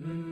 Mm.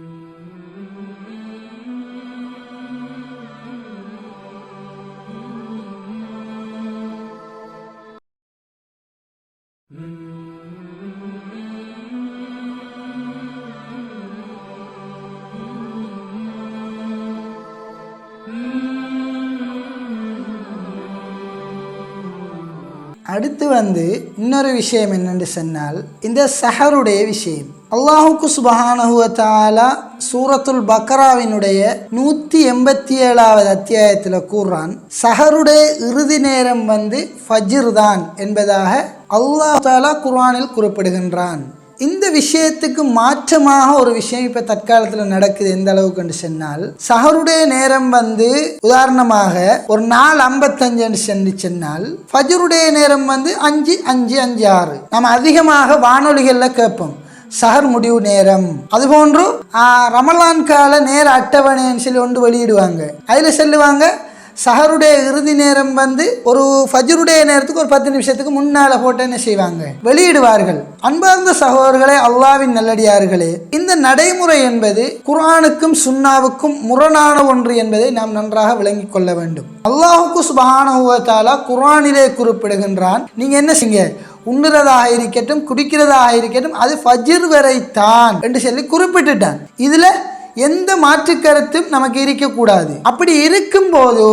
அடுத்து வந்து இன்னொரு விஷயம் என்னென்று சொன்னால் இந்த சஹருடைய விஷயம். அல்லாஹுக்கு சுபஹானஹுவத்தாலா சூரத்துல் பக்ராவினுடைய நூற்றி எண்பத்தி ஏழாவது அத்தியாயத்தில் கூறுறான் சஹருடைய இறுதி நேரம் வந்து ஃபஜிர் தான் என்பதாக அல்லாஹ் தாலா குர்ஆனில் குறிப்பிடுகின்றான். இந்த விஷயத்துக்கு மாற்றமாக ஒரு விஷயம் இப்போ தற்காலத்தில் நடக்குது எந்த அளவுக்கு சொன்னால் சஹருடைய நேரம் வந்து உதாரணமாக ஒரு நாலு ஐம்பத்தஞ்சு சென்று சொன்னால் ஃபஜருடைய நேரம் வந்து அஞ்சு அஞ்சு அஞ்சு ஆறு. நம்ம அதிகமாக வானொலிகளில் கேட்போம் சஹர் முடிவு நேரம். அதுபோன்று போன்றும் ரமலான் கால நேர அட்டவணைன்னு சொல்லி ஒன்று வெளியிடுவாங்க. அதில் சொல்லுவாங்க சஹருடைய இறுதி நேரம் வந்து ஒரு ஃபஜ்ருடைய நேரத்துக்கு ஒரு பத்து நிமிஷத்துக்கு முன்னால் போட்டு என்ன செய்வாங்க? வெளியிடுவார்கள். அன்பார்ந்த சகோதரர்களே அல்லாவின் நல்லடியார்களே இந்த நடைமுறை என்பது குரானுக்கும் சுன்னாவுக்கும் முரணான ஒன்று என்பதை நாம் நன்றாக விளங்கிக் கொள்ள வேண்டும். அல்லாஹுக்கு சுபகானுவத்தாலா குரானிலே குறிப்பிடுகின்றான். நீங்க என்ன செய்யுங்க? உண்ணுறதாக இருக்கட்டும் குடிக்கிறதாக இருக்கட்டும் அது ஃபஜ்ர் வரைத்தான் என்று சொல்லி குறிப்பிட்டுட்டான். இதுல எந்த மாற்று கருத்தும் நமக்கு இருக்கக்கூடாது. அப்படி இருக்கும்போது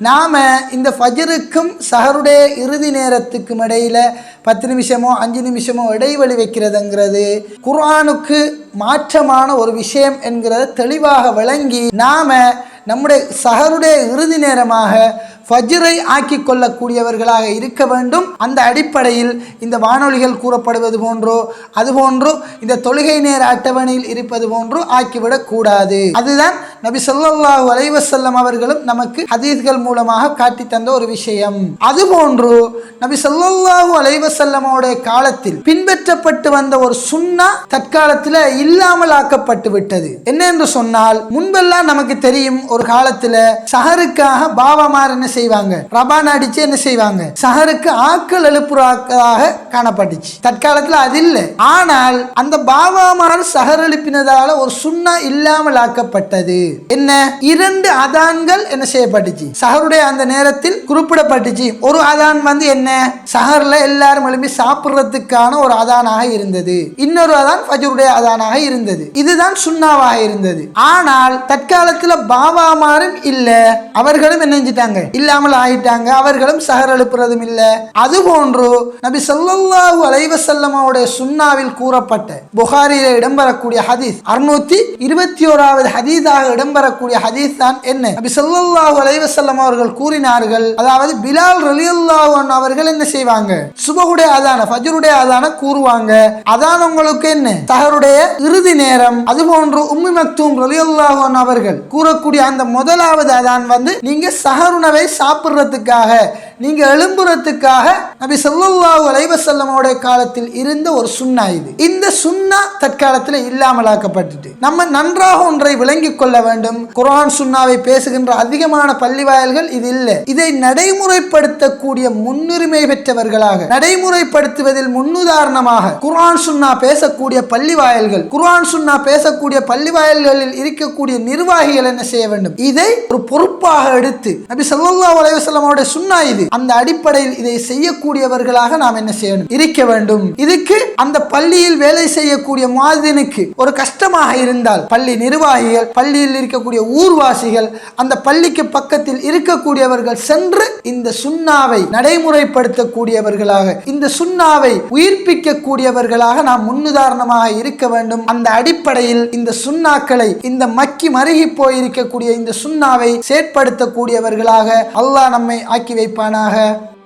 நாம் இந்த ஃபஜருக்கும் சஹருடைய இறுதி நேரத்துக்கும் இடையில பத்து நிமிஷமோ அஞ்சு நிமிஷமோ இடைவெளி வைக்கிறதுங்கிறது குர்ஆனுக்கு மாற்றமான ஒரு விஷயம் என்கிறத தெளிவாக விளங்கி நாம் நம்முடைய சஹருடைய இறுதி நேரமாக ஃபஜ்ரை ஆக்கி கொள்ளக்கூடியவர்களாக இருக்க வேண்டும். அந்த அடிப்படையில் இந்த வானொலிகள் கூறப்படுவது போன்றோ அதுபோன்றோ இந்த தொழுகை நேர அட்டவணையில் இருப்பது போன்றோ ஆக்கிவிடக்கூடாது அதுதான் நபி சொல்லாஹு அலைவசல்லம் அவர்களும் நமக்கு ஹதீஸ்கள் மூலமாக காட்டி தந்த ஒரு விஷயம். அதுபோன்று நபி சொல்லாஹு அலைவசல்லமோடைய காலத்தில் பின்பற்றப்பட்டு வந்த ஒரு சுண்ணா தற்காலத்தில் இல்லாமல் ஆக்கப்பட்டு விட்டது. என்ன என்று சொன்னால் முன்பெல்லாம் நமக்கு தெரியும் ஒரு காலத்துல சஹருக்காக பாபாமார் என்ன செய்வாங்க? ரபான் அடிச்சு என்ன செய்வாங்க? சஹருக்கு ஆக்கள் எழுப்புறாக்களாக காணப்பட்டுச்சு. தற்காலத்தில் அது இல்லை. ஆனால் அந்த பாபாமார் சஹர் எழுப்பினதால ஒரு சுண்ணா இல்லாமல் ஆக்கப்பட்டது. என்ன? இரண்டு அதான்கள் என்ன செய்யப்பட்டுச்சு? சஹருடைய அந்த நேரத்தில் குறிப்பிடப்பட்டுச்சு. ஒரு அதான் வந்து என்ன? சஹர்ல எல்லாரும் எழுப்பி சாப்பிடுறதுக்கான ஒரு அதானாக இருந்தது. இன்னொரு அதான் ஃபஜருடைய அதானாக இருந்தது. இதுதான் சுண்ணாவாக இருந்தது. ஆனால் தற்காலத்துல பாபாமாரும் இல்ல அவர்களும் என்ன செஞ்சிட்டாங்க? இல்லாமல் ஆயிட்டாங்க. அவர்களும் சஹர் எழுப்புறதும் இல்ல. அது போன்று நபி ஸல்லல்லாஹு அலைவசல்லமாவுடைய சுண்ணாவில் கூறப்பட்ட புகாரியில இடம்பெறக்கூடிய ஹதீஸ் அறுநூத்தி இருபத்தி ஓராவது ஹதீஸாக இடம்பெறக்கூடிய ஹதீஸ் தான் என்ன? அப்படி ஸல்லல்லாஹு அலைவசல்லம் அவர்கள் கூறினார்கள் அதாவது பிலால் ரலி அவர்கள் என்ன செய்வாங்க? சுபகுடைய அதான ஃபஜ்ருடைய அதான கூறுவாங்க. அதான் உங்களுக்கு என்ன? தகருடைய இறுதி நேரம். அதுபோன்று உம்மி மக்தூம் ரலியல்லாஹு அவர்கள் கூறக்கூடிய அந்த முதலாவது அதான் வந்து நீங்க சஹருணவை சாப்பிடுறதுக்காக நீங்க எழும்புறதுக்காக நபி ஸல்லல்லாஹு அலைஹி காலத்தில் இருந்த ஒரு சுண்ணா இது. இந்த சுண்ணா தற்காலத்தில் இல்லாமலாக்கப்பட்டுட்டு நம்ம நன்றாக ஒன்றை விளங்கிக் கொள்ள வேண்டும். குர்ஆன் சுண்ணாவை பேசுகின்ற அதிகமான பள்ளி வாயல்கள் இது இல்லை. இதை நடைமுறைப்படுத்தக்கூடிய முன்னுரிமை பெற்றவர்களாக நடைமுறைப்படுத்துவதில் முன்னுதாரணமாக குர்ஆன் சுன்னா பேசக்கூடிய பள்ளி வாயல்கள் குர்ஆன் சுன்னா பேசக்கூடிய பள்ளி வாயல்களில் இருக்கக்கூடிய நிர்வாகிகள் என்ன செய்ய வேண்டும்? இதை ஒரு பொறுப்பாக எடுத்து நபி சல்லா அலைவசல்லமோட சுண்ணா இது. அந்த அடிப்படையில் இதை செய்யக்கூடியவர்களாக நாம் என்ன செய்யணும் இருக்க வேண்டும். இதுக்கு அந்த பள்ளியில் வேலை செய்யக்கூடிய மாதினுக்கு ஒரு கஷ்டமாக இருந்தால் பள்ளி நிர்வாகிகள் பள்ளியில் இருக்கக்கூடிய ஊர்வாசிகள் அந்த பள்ளிக்கு பக்கத்தில் இருக்கக்கூடியவர்கள் சென்று இந்த சுண்ணாவை நடைமுறைப்படுத்தக்கூடியவர்களாக இந்த சுண்ணாவை உயிர்ப்பிக்க கூடியவர்களாக நாம் முன்னுதாரணமாக இருக்க வேண்டும். அந்த அடிப்படையில் இந்த சுண்ணாக்களை இந்த மக்கி மருகி போயிருக்கக்கூடிய இந்த சுண்ணாவை செயற்படுத்தக்கூடியவர்களாக அல்லாஹ் நம்மை ஆக்கி வைப்பான करना है।